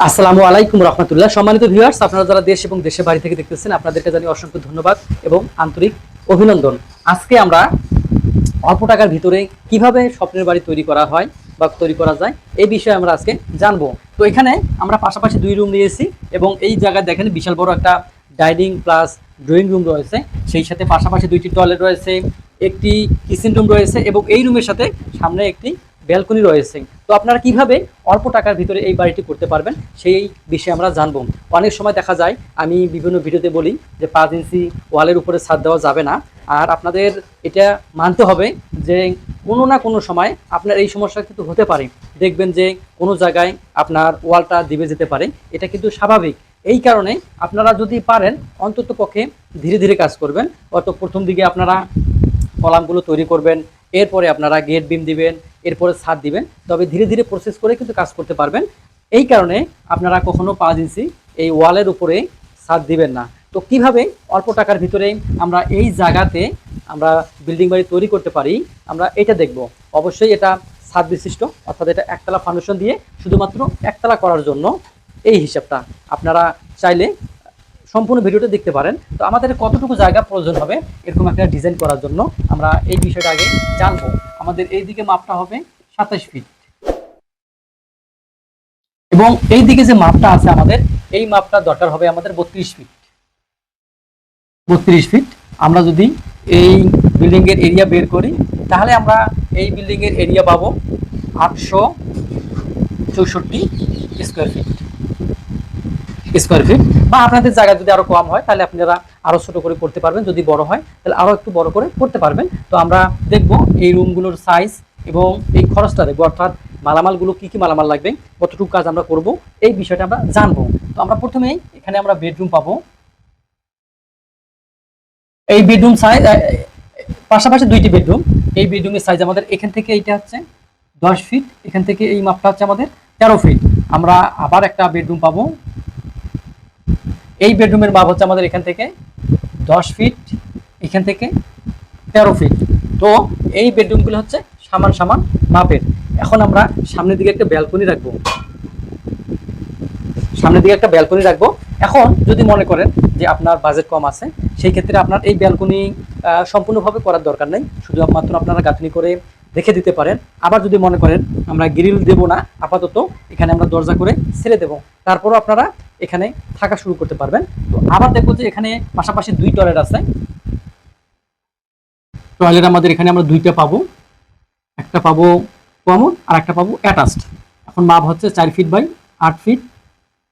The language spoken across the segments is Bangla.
আসসালামু আলাইকুম রহমতুল্লাহ। সম্মানিত ভিউয়ার্স আপনারা যারা দেশ এবং দেশের বাড়ি থেকে দেখতেছেন, আপনাদেরকে জানি অসংখ্য ধন্যবাদ এবং আন্তরিক অভিনন্দন। আজকে আমরা অল্প টাকার ভিতরে কীভাবে স্বপ্নের বাড়ি তৈরি করা হয় বা তৈরি করা যায় এই বিষয়ে আমরা আজকে জানব। তো এখানে আমরা পাশাপাশি দুই রুম নিয়েছি এবং এই জায়গায় দেখেন বিশাল বড় একটা ডাইনিং প্লাস ড্রয়িং রুম রয়েছে। সেই সাথে পাশাপাশি দুইটি টয়লেট রয়েছে, একটি কিচেন রুম রয়েছে এবং এই রুমের সাথে সামনে একটি ব্যালকনি রয়েছে। তো আপনারা কীভাবে অল্প টাকার ভিতরে এই বাড়িটি করতে পারবেন, সেই বিষয়ে আমরা জানব। অনেক সময় দেখা যায়, আমি বিভিন্ন ভিডিওতে বলি যে পাঁচ ইঞ্চি ওয়ালের উপরে ছাদ দেওয়া যাবে না। আর আপনাদের এটা মানতে হবে যে কোনো না কোনো সময় আপনার এই সমস্যা কিন্তু হতে পারে। দেখবেন যে কোনো জায়গায় আপনার ওয়ালটা দিবে যেতে পারে। এটা কিন্তু স্বাভাবিক। এই কারণে আপনারা যদি পারেন, অন্তত পক্ষে ধীরে ধীরে কাজ করবেন। অত প্রথম দিকে আপনারা কলামগুলো তৈরি করবেন, এরপরে আপনারা গেট বিম দিবেন এরপরে ছাদ দিবেন। তবে ধীরে ধীরে প্রসেস করে কিন্তু কাজ করতে পারবেন। এই কারণে আপনারা কখনো পাঁচ ইঞ্চি এই ওয়ালের উপরে ছাদ দিবেন না। তো কীভাবে অল্প টাকার ভিতরে আমরা এই জায়গাতে আমরা বিল্ডিং বাড়ি তৈরি করতে পারি, আমরা এটা দেখব। অবশ্যই এটা ছাদ বিশিষ্ট, অর্থাৎ এটা একতলা ফাউন্ডেশন দিয়ে শুধুমাত্র একতলা করার জন্য এই হিসাবটা আপনারা চাইলে সম্পূর্ণ ভিডিওটা দেখতে পারেন। তো আমাদের কতটুকু জায়গা প্রয়োজন হবে এরকম একটা ডিজাইন করার জন্য আমরা এই বিষয়টা আগে জানব। আমাদের এই দিকে মাপটা হবে সাতাশ ফিট এবং এই দিকে যে মাপটা আছে আমাদের, এই মাপটা দরকার হবে আমাদের বত্রিশ ফিট বত্রিশ ফিট আমরা যদি এই বিল্ডিং এর এরিয়া বের করি, তাহলে আমরা এই বিল্ডিং এর এরিয়া পাবো আটশো চৌষট্টি স্কোয়ার ফিট স্কোয়ার ফিট বা আপনাদের জায়গা যদি আরও কম হয়, তাহলে আপনারা আরও ছোট করে করতে পারবেন। যদি বড় হয়, তাহলে আরও একটু বড় করে করতে পারবেন। তো আমরা দেখব এই রুমগুলোর সাইজ এবং এই খরচটা দেখব। অর্থাৎ মালামালগুলো কি কি মালামাল লাগবে, কতটুকু কাজ আমরা করব, এই বিষয়টা আমরা জানব। তো আমরা প্রথমেই এখানে আমরা বেডরুম পাবো। এই বেডরুম সাইজ পাশাপাশি দুইটি বেডরুম এই বেডরুমের সাইজ আমাদের এখান থেকে এইটা হচ্ছে দশ ফিট এখান থেকে এই মাপটা হচ্ছে আমাদের তেরো ফিট আমরা আবার একটা বেডরুম পাবো। এই বেডরুমের মাপ হচ্ছে আমাদের এখান থেকে দশ ফিট, এখান থেকে তেরো ফিট। তো এই বেডরুমগুলো হচ্ছে সামান সামান মাপের। এখন আমরা সামনের দিকে একটা ব্যালকনি রাখব। সামনের দিকে একটা ব্যালকনি রাখব। এখন যদি মনে করেন যে আপনার বাজেট কম আছে, সেই ক্ষেত্রে আপনার এই ব্যালকনি সম্পূর্ণভাবে করার দরকার নেই। শুধুমাত্র আপনারা গাঁথনি করে রেখে দিতে পারেন। আবার যদি মনে করেন আমরা গ্রিল দেব না, আপাতত এখানে আমরা দরজা করে ছেড়ে দেব। তারপরও আপনারা এখানে থাকা শুরু করতে পারবেন। তো আবার দেখব যে এখানে পাশাপাশি দুই টয়লেট আছে। টয়লেট আমাদের এখানে আমরা দুইটা পাবো। একটা পাবো কমন আর একটা পাবো অ্যাটাচড। এখন মাপ হচ্ছে চার ফিট বাই আট ফিট,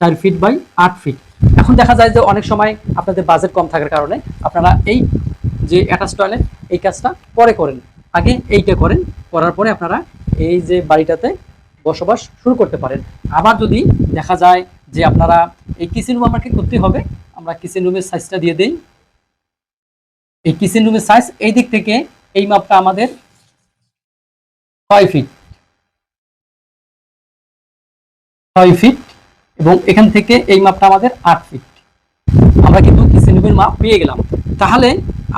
চার ফিট বাই আট ফিট। এখন দেখা যায় যে অনেক সময় আপনাদের বাজেট কম থাকার কারণে আপনারা এই যে অ্যাটাচ টয়লেট, এই কাজটা পরে করেন। আগে এইটা করেন, করার পরে আপনারা এই যে বাড়িটাতে বসবাস শুরু করতে পারেন। আবার যদি দেখা যায় যে আপনারা এই কিচেন রুম আমাকে করতে হবে। আমরা কিচেন রুমের সাইজটা দিয়ে দেই। এই কিচেন রুমের সাইজ এই দিক থেকে এই মাপটা আমাদের ছয় ফিট ছয় ফিট এবং এখান থেকে এই মাপটা আমাদের আট ফিট আমরা কিন্তু কিচেন রুমের মাপ পেয়ে গেলাম। তাহলে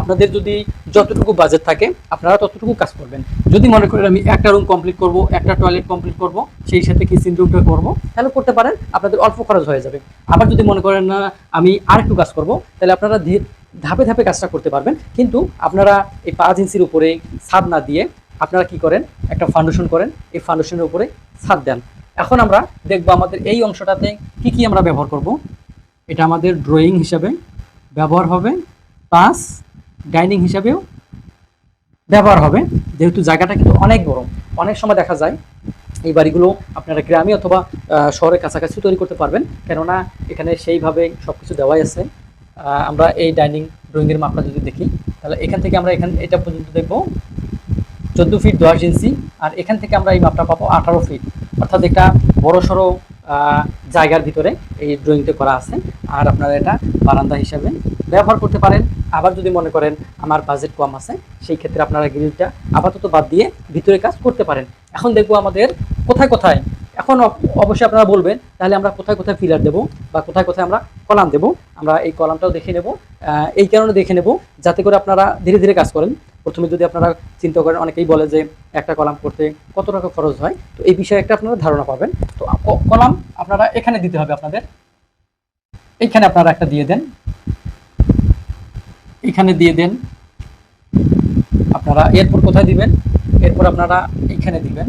আপনাদের যদি যতটুকু বাজেট থাকে, আপনারা ততটুকু কাজ করবেন। যদি মনে করেন আমি একটা রুম কমপ্লিট করব, একটা টয়লেট কমপ্লিট করব, সেই সাথে কিচেন রুমটা করব, তাহলে করতে পারেন, আপনাদের অল্প খরচ হয়ে যাবে। আবার যদি মনে করেন না আমি আরেকটু কাজ করব, তাহলে আপনারা ধাপে ধাপে কাজটা করতে পারবেন। কিন্তু আপনারা এই পাঁচ ইঞ্চির উপরে ছাদ না দিয়ে আপনারা কি করেন, একটা ফাউন্ডেশন করেন, এই ফাউন্ডেশনের উপরে ছাদ দেন। এখন আমরা দেখব আমাদের এই অংশটাতে কি কি আমরা ব্যবহার করব। এটা আমাদের ড্রয়িং হিসাবে ব্যবহার হবে প্লাস ডাইনিং হিসাবেও ব্যবহার হবে। যেহেতু জায়গাটা কিন্তু অনেক বড় অনেক সময় দেখা যায় এই বাড়িগুলো আপনারা গ্রামে অথবা শহরের কাছাকাছি তৈরি করতে পারবেন। কেননা এখানে সেইভাবে সব কিছু দেওয়াই আছে। আমরা এই ডাইনিং ড্রয়িংয়ের মাপটা যদি দেখি, তাহলে এখান থেকে আমরা এখান, এটা পর্যন্ত দেখব চোদ্দ ফিট দশ ইঞ্চি, আর এখান থেকে আমরা এই মাপটা পাবো আঠারো ফিট। অর্থাৎ একটা বড় সড়ো জায়গার ভিতরে এই ড্রয়িংটা করা আছে। আর আপনারা এটা বারান্দা হিসাবে ব্যবহার করতে পারেন। আবার যদি মনে করেন আমার বাজেট কম আছে, সেই ক্ষেত্রে আপনারা গ্রিলটা আপাতত বাদ দিয়ে ভিতরে কাজ করতে পারেন। এখন দেখব আমাদের কোথায় কোথায়। এখন অব- অবশ্যই আপনারা বলবেন, তাহলে আমরা কোথায় কোথায় ফিলার দেবো বা কোথায় কোথায় আমরা কলাম দেবো। আমরা এই কলামটাও দেখে নেব। এই কারণে দেখে নেব, যাতে করে আপনারা ধীরে ধীরে কাজ করেন। প্রথমে যদি আপনারা চিন্তা করেন, অনেকেই বলে যে একটা কলাম করতে কত টাকা খরচ হয়? তো এই বিষয়ে একটা আপনারা ধারণা পাবেন। তো কলাম আপনারা এখানে দিতে হবে আপনাদের। এইখানে আপনারা একটা দিয়ে দেন। এখানে দিয়ে দেন। আপনারা এরপর কোথায় দিবেন? এরপর আপনারা এইখানে দিবেন।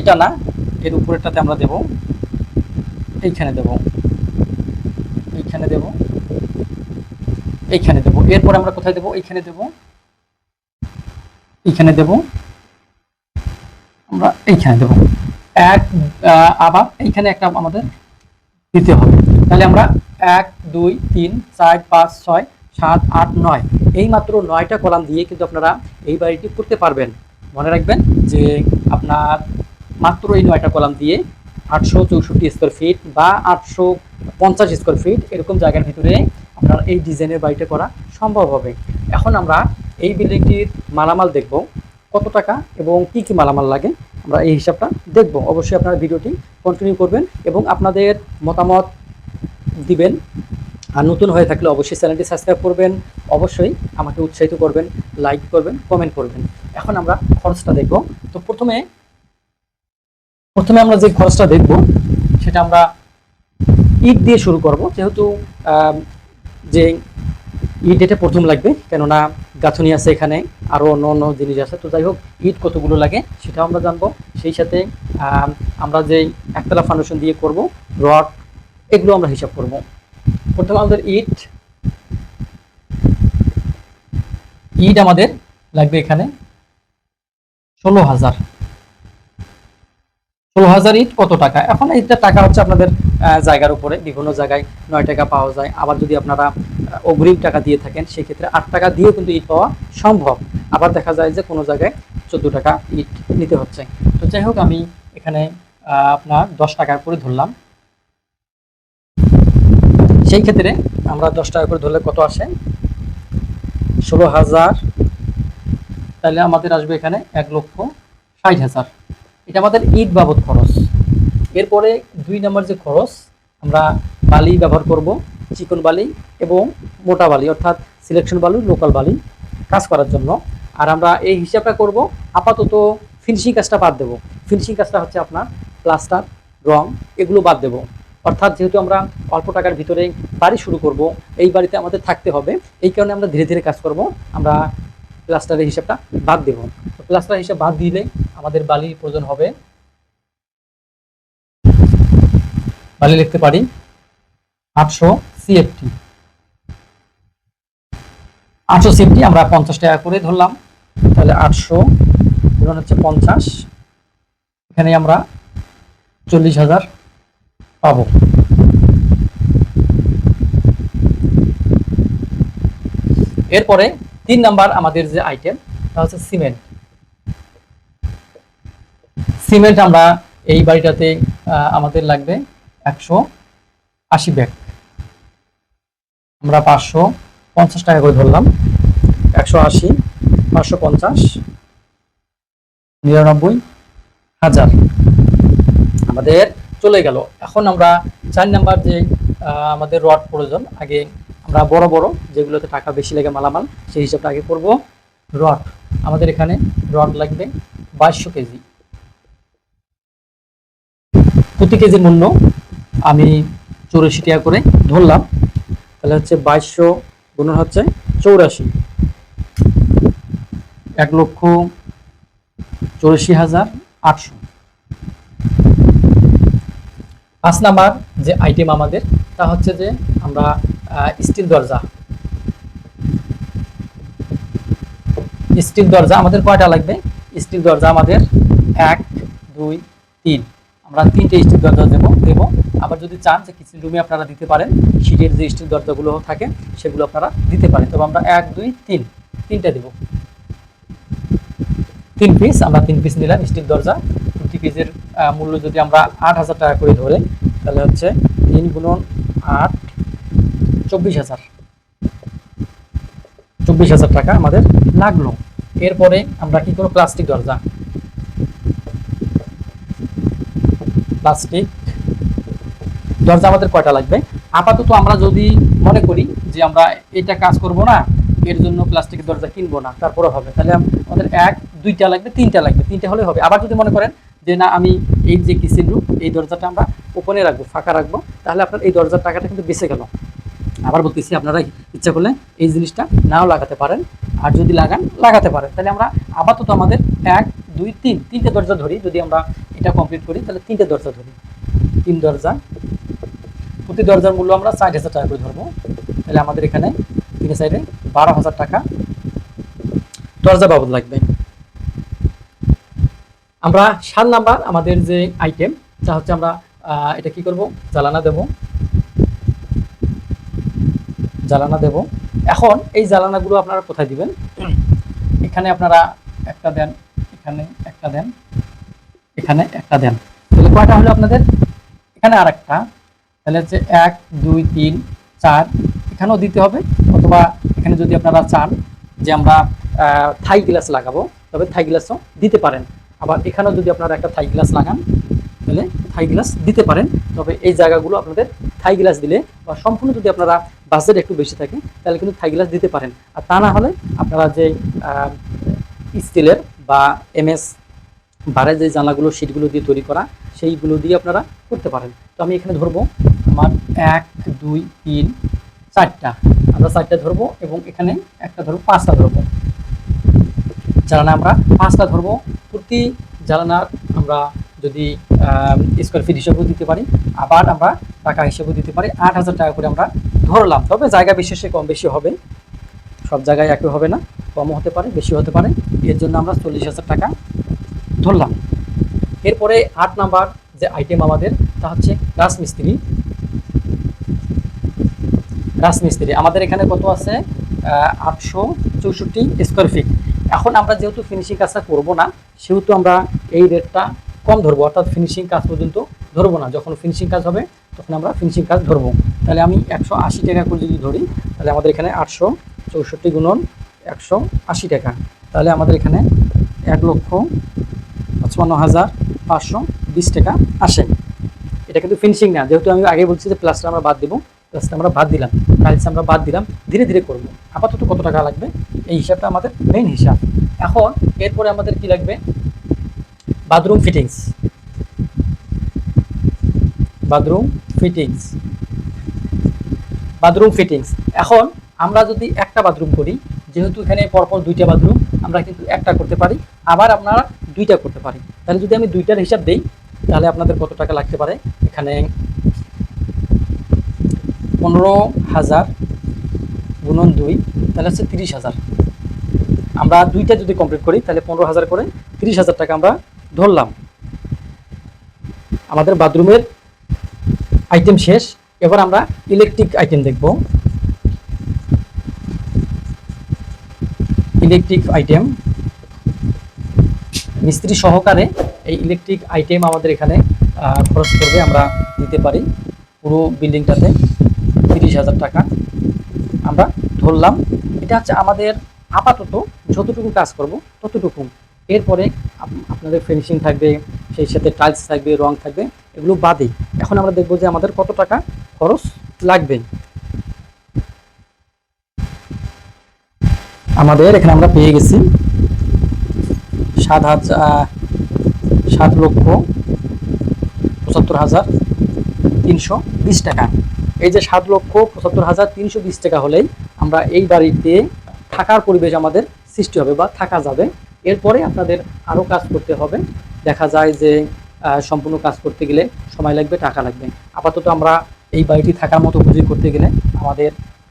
এটা না, এর উপরেরটাতে আমরা দেব। এইখানে দেব। এইখানে দেব। এইখানে দেব। এরপর আমরা কোথায় দেব? এইখানে দেব। এইখানে দেব। আমরা এইখানে দেব। এক আবার এইখানে একটা আমাদের দিতে হবে। তাহলে আমরা এক, দুই, তিন, চার, পাঁচ, ছয়, সাত, আট, নয়। এই মাত্র নয়টা কলাম দিয়ে কিন্তু আপনারা এই বাড়িটি করতে পারবেন। মনে রাখবেন যে আপনার মাত্র এই নয়টা কলাম দিয়ে আটশো চৌষট্টি স্কোয়ার ফিট বা আটশো পঞ্চাশ স্কোয়ার ফিট এরকম জায়গার ভিতরে আপনার এই ডিজাইনের বাড়িটা করা সম্ভব হবে। এখন আমরা এই বিল্ডিংটির মালামাল দেখব, কত টাকা এবং কি কি মালামাল লাগে আমরা এই হিসাবটা দেখব। অবশ্যই আপনারা ভিডিওটি কন্টিনিউ করবেন এবং আপনাদের মতামত দিবেন। আর নতুন হয়ে থাকলে অবশ্যই চ্যানেলটি সাবস্ক্রাইব করবেন, অবশ্যই আমাকে উৎসাহিত করবেন, লাইক করবেন কমেন্ট করবেন। এখন আমরা খরচটা দেখব। তো প্রথমে প্রথমে আমরা যে খরচটা দেখব, সেটা আমরা ইট দিয়ে শুরু করব। যেহেতু যে ইট এটা প্রথম লাগবে, কেননা গাঁথনি আছে এখানে আরও অন্য অন্য জিনিস আছে। তো যাই হোক ইট কতগুলো লাগে সেটাও আমরা জানব। সেই সাথে আমরা যে একতলা ফাউন্ডেশন দিয়ে করব, রড, এগুলো আমরা হিসাব করব। প্রথমে আমাদের ইট ইট আমাদের লাগবে এখানে ষোলো হাজার। ষোলো হাজার ইট কত টাকা? এখন এইটা টাকা হচ্ছে আপনাদের জায়গার উপরে, বিভিন্ন জায়গায় নয় টাকা পাওয়া যায়। আবার যদি আপনারা অগ্রিম টাকা দিয়ে থাকেন, সেক্ষেত্রে আট টাকা দিয়েও কিন্তু ইট পাওয়া সম্ভব। আবার দেখা যায় যে কোনো জায়গায় চোদ্দ টাকা ইট নিতে হচ্ছে। তো যাই হোক, আমি এখানে আপনার দশ টাকা করে ধরলাম। সেই ক্ষেত্রে আমরা দশ টাকা করে ধরলে কত আসে? ষোলো হাজার। তাহলে আমাদের আসবে এখানে এক লক্ষ ষাট হাজার। এটা আমাদের ইট বাবদ খরচ। এরপরে দুই নম্বর যে খরচ, আমরা বালি ব্যবহার করব, চিকন বালি এবং মোটা বালি, অর্থাৎ সিলেকশন বালি লোকাল বালি কাজ করার জন্য। আর আমরা এই হিসাবটা করব, আপাতত ফিনিশিং কাজটা বাদ দেবো। ফিনিশিং কাজটা হচ্ছে আপনার প্লাস্টার রং, এগুলো বাদ দেবো। অর্থাৎ যেহেতু আমরা অল্প টাকার ভিতরে বাড়ি শুরু করব, এই বাড়িতে আমাদের থাকতে হবে, এই কারণে আমরা ধীরে ধীরে কাজ করব, আমরা প্লাস্টারের হিসাবটা বাদ দেব। প্লাস্টার হিসাব বাদ দিলে আমাদের বালির প্রয়োজন হবে বালি লিখতে পারি। আটশো সিএফটি আটশো সিএফটি আমরা পঞ্চাশ টাকা করে ধরলাম। তাহলে আটশো ধরুন হচ্ছে পঞ্চাশ। এখানে আমরা চল্লিশ হাজার পাবো। এরপরে তিন নাম্বার আমাদের যে আইটেম তা হচ্ছে সিমেন্ট সিমেন্ট আমরা এই বাড়িটাতে আমাদের লাগবে। একশো আশি ব্যাগ। আমরা পাঁচশো পঞ্চাশ টাকা করে ধরলাম। একশো আশি, পাঁচশো পঞ্চাশ, নিরানব্বই, হাজার। আমাদের চলে গেল। এখন আমরা চার নাম্বার যে আমাদের রড প্রয়োজন, আগে আমরা বড় বড় যেগুলোতে টাকা বেশি লাগে মালামাল, সেই হিসাবটা আগে করব। রড, আমাদের এখানে রড লাগবে বাইশশো কেজি। প্রতি কেজির মূল্য আমি চৌরাশি টাকা করে ধরলাম। তাহলে হচ্ছে বাইশশো গুণন হচ্ছে চৌরাশি। এক লক্ষ চৌরাশি হাজার আটশো। পাঁচ নাম্বার যে আইটেম আমাদের, তা হচ্ছে যে আমরা স্টিল দরজা। স্টিল দরজা আমাদের কয়টা লাগবে? স্টিল দরজা আমাদের এক, দুই, তিন। আমরা তিনটে স্টিল দরজা দেবো দেবো। আবার যদি চান যে কিচেন রুমে আপনারা দিতে পারেন, সিটের যে স্টিল দরজাগুলো থাকে, সেগুলো আপনারা দিতে পারেন। তবে আমরা এক, দুই, তিন, তিনটা দেবো। তিন পিস আমরা তিন পিস নিলাম স্টিল দরজা। প্রতি পিসের মূল্য যদি আমরা আট হাজার টাকা করে ধরে, তাহলে হচ্ছে তিন গুণন আট, চব্বিশ হাজার। চব্বিশ হাজার টাকা আমাদের লাগল। এরপরে আমরা কি করব? প্লাস্টিক দরজা। প্লাস্টিক। দরজা আমাদের কয়টা লাগবে? আপাতত আমরা যদি মনে করি যে আমরা এটা কাজ করব না, এর জন্য প্লাস্টিকের দরজা কিনবো না তারপরে হবে। তাহলে আমাদের এক, দুইটা লাগবে, তিনটা লাগবে। তিনটা হলে হবে। আবার যদি মনে করেন যে না, আমি এই যে কিচেন রুম এই দরজাটা আমরা ওপেনে রাখব, ফাঁকা রাখব, তাহলে আপনার এই দরজার টাকাটা কিন্তু বেঁচে গেল। আবার বলতেছি, আপনারা ইচ্ছা করলে এই জিনিসটা নাও লাগাতে পারেন, আর যদি লাগান, লাগাতে পারেন। তাহলে আমরা আপাতত আমাদের এক দুই, তিন, তিনটে দরজা ধরি, যদি আমরা এটা কমপ্লিট করি, তাহলে তিনটে দরজা ধরি। তিন দরজা। প্রতি দরজার মূল্য আমরা ষাট হাজার টাকা করে ধরবো। তাহলে আমাদের এখানে তিন সাইডে বারো হাজার টাকা দরজা বাবদ লাগবে। আমরা সাত নাম্বার আমাদের যে আইটেম তা হচ্ছে আমরা এটা কি করব? জ্বালানা দেব। জ্বালানা দেব। এখন এই জ্বালানাগুলো আপনারা কোথায় দিবেন? এখানে আপনারা একটা দেন এখানে একটা দেন, এখানে একটা দেন। তাহলে কয়টা হলো আপনাদের? এখানে আর একটা তাহলে হচ্ছে এক, দুই, তিন, চার, এখানেও দিতে হবে। অথবা এখানে যদি আপনারা চান যে আমরা থাই গ্লাস লাগাবো, তবে থাই গ্লাসও দিতে পারেন। আবার এখানেও যদি আপনারা একটা থাই গ্লাস লাগান, তাহলে থাই গ্লাস দিতে পারেন। তবে এই জায়গাগুলো আপনাদের থাই গ্লাস দিলে বা সম্পূর্ণ যদি আপনারা বাজেট একটু বেশি থাকে, তাহলে কিন্তু থাই গ্লাস দিতে পারেন। আর তা না হলে আপনারা যে স্টিলের বা এমএস বারের যে জানলাগুলো সিটগুলো দিয়ে তৈরি করা, সেইগুলো দিয়ে আপনারা করতে পারেন। তো আমি এখানে ধরবো আমার এক, দুই, তিন, চারটা। আমরা চারটা ধরবো এবং এখানে একটা ধরবো, পাঁচটা ধরবো। জ্বালানা আমরা পাঁচটা ধরবো। প্রতি জ্বালানা আমরা যদি স্কোয়ার ফিট হিসেবেও দিতে পারি, আবার আমরা টাকা হিসেবেও দিতে পারি। আট হাজার টাকা করে আমরা ধরলাম। তবে জায়গা বিশেষে কম বেশি হবে। সব জায়গায় একই হবে না। কমও হতে পারে বেশি হতে পারে। এর জন্য আমরা চল্লিশ হাজার টাকা ধরলাম। এরপরে আট নাম্বার যে আইটেম আমাদের, তা হচ্ছে রাজমিস্ত্রি। রাজমিস্ত্রি, আমাদের এখানে কত আছে? আটশো চৌষট্টি স্কোয়ার ফিট এখন আমরা যেহেতু ফিনিশিং কাজটা করব না, সেহেতু আমরা এই রেটটা কম ধরবো, অর্থাৎ ফিনিশিং কাজ পর্যন্ত ধরবো না। যখন ফিনিশিং কাজ হবে, তখন আমরা ফিনিশিং কাজ ধরবো। তাহলে আমি একশো আশি টাকা করে যদি ধরি, তাহলে আমাদের এখানে আটশো চৌষট্টি গুণন একশো আশি টাকা। তাহলে আমাদের এখানে এক লক্ষ পঁচপান্ন হাজার পাঁচশো বিশ টাকা আসে। এটা কিন্তু ফিনিশিং না, যেহেতু আমি আগে বলছি যে প্লাস্টার আমরা বাদ দেবো প্লাস্টার আমরা বাদ দিলাম। টাইলস আমরা বাদ দিলাম, ধীরে ধীরে করব। আপাতত কত টাকা লাগবে? এই হিসাবটা আমাদের মেইন হিসাব। এখন এরপরে আমাদের কি লাগবে? Bathroom fittings bathroom fittings bathroom fittings এখন আমরা যদি একটা বাথরুম করি যেহেতু এখানে পরপর দুইটা বাথরুম, আমরা কিন্তু একটা করতে পারি, আবার আপনারা দুইটা করতে পারি তাহলে যদি আমি দুইটার হিসাব দেই, তাহলে আপনাদের কত টাকা লাগতে পারে? এখানে পনেরো হাজার গুণন দুই, তাহলে হচ্ছে তিরিশ হাজার। আমরা দুইটা যদি কমপ্লিট করি, তাহলে পনেরো হাজার করে তিরিশ হাজার টাকা আমরা ধরলাম। আমাদের বাথরুমের আইটেম শেষ, এবার আমরা ইলেকট্রিক আইটেম দেখব। ইলেকট্রিক আইটেম মিস্ত্রি সহকারে এই ইলেকট্রিক আইটেম আমাদের এখানে খরচ করবে আমরা দিতে পারি। পুরো বিল্ডিংটাতে তিরিশ হাজার টাকা। আমরা ধরলাম, এটা হচ্ছে আমাদের আপাতত যতটুকু কাজ করব ততটুকু। এরপরে আপ- আপনাদের ফিনিশিং থাকবে, সেই সাথে টাইলস থাকবে, রং থাকবে, এগুলো বাদেই। এখন আমরা দেখব যে আমাদের কত টাকা খরচ লাগবে। আমাদের, এখানে আমরা পেয়ে গেছি সাত হাজার সাত লক্ষ পঁচাত্তর হাজার তিনশো বিশ টাকা। এই যে সাত লক্ষ পঁচাত্তর হাজার তিনশো বিশ টাকা হলেই আমরা এই বাড়িতে থাকার পরিবেশ আমাদের সৃষ্টি হবে বা থাকা যাবে। এরপরে আপনাদের আরও কাজ করতে হবে। দেখা যায় যে সম্পূর্ণ কাজ করতে গেলে সময় লাগবে, টাকা লাগবে। আপাতত আমরা এই বাড়িটি থাকার মতো উপযোগী করতে গেলে আমাদের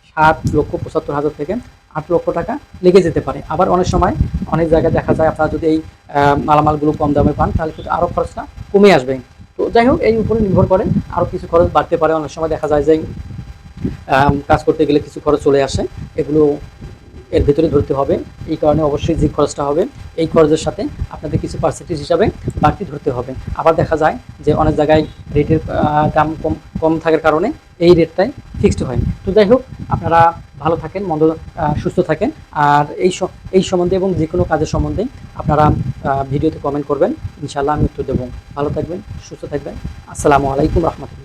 সাত লক্ষ পঁচাত্তর হাজার থেকে আট লক্ষ টাকা লেগে যেতে পারে। আবার অনেক সময় অনেক জায়গায় দেখা যায় আপনারা যদি এই মালামালগুলো কম দামে পান, তাহলে কিন্তু আরও খরচটা কমে আসবে। তো যাই হোক, এই উপরে নির্ভর করে আরও কিছু খরচ বাড়তে পারে। অনেক সময় দেখা যায় যে কাজ করতে গেলে কিছু খরচ চলে আসে। এগুলো এর ভিতরে ধরতে হবে। এই কারণে অবশ্যই যে খরচটা হবে, এই খরচের সাথে আপনাদের কিছু পার্সেন্টেজ হিসাবে বাড়তি ধরতে হবে। আবার দেখা যায় যে অনেক জায়গায় রেটের দাম কম কম থাকার কারণে এই রেটটাই ফিক্সড হয়। তো যাই হোক, আপনারা ভালো থাকেন, মন্দ সুস্থ থাকেন। আর এই এই সম্বন্ধে এবং যে কোনো কাজের সম্বন্ধে আপনারা ভিডিওতে কমেন্ট করবেন। ইনশাআল্লাহ আমি উত্তর দেবো। ভালো থাকবেন, সুস্থ থাকবেন। আসসালামু আলাইকুম রহমতুল্লাহ।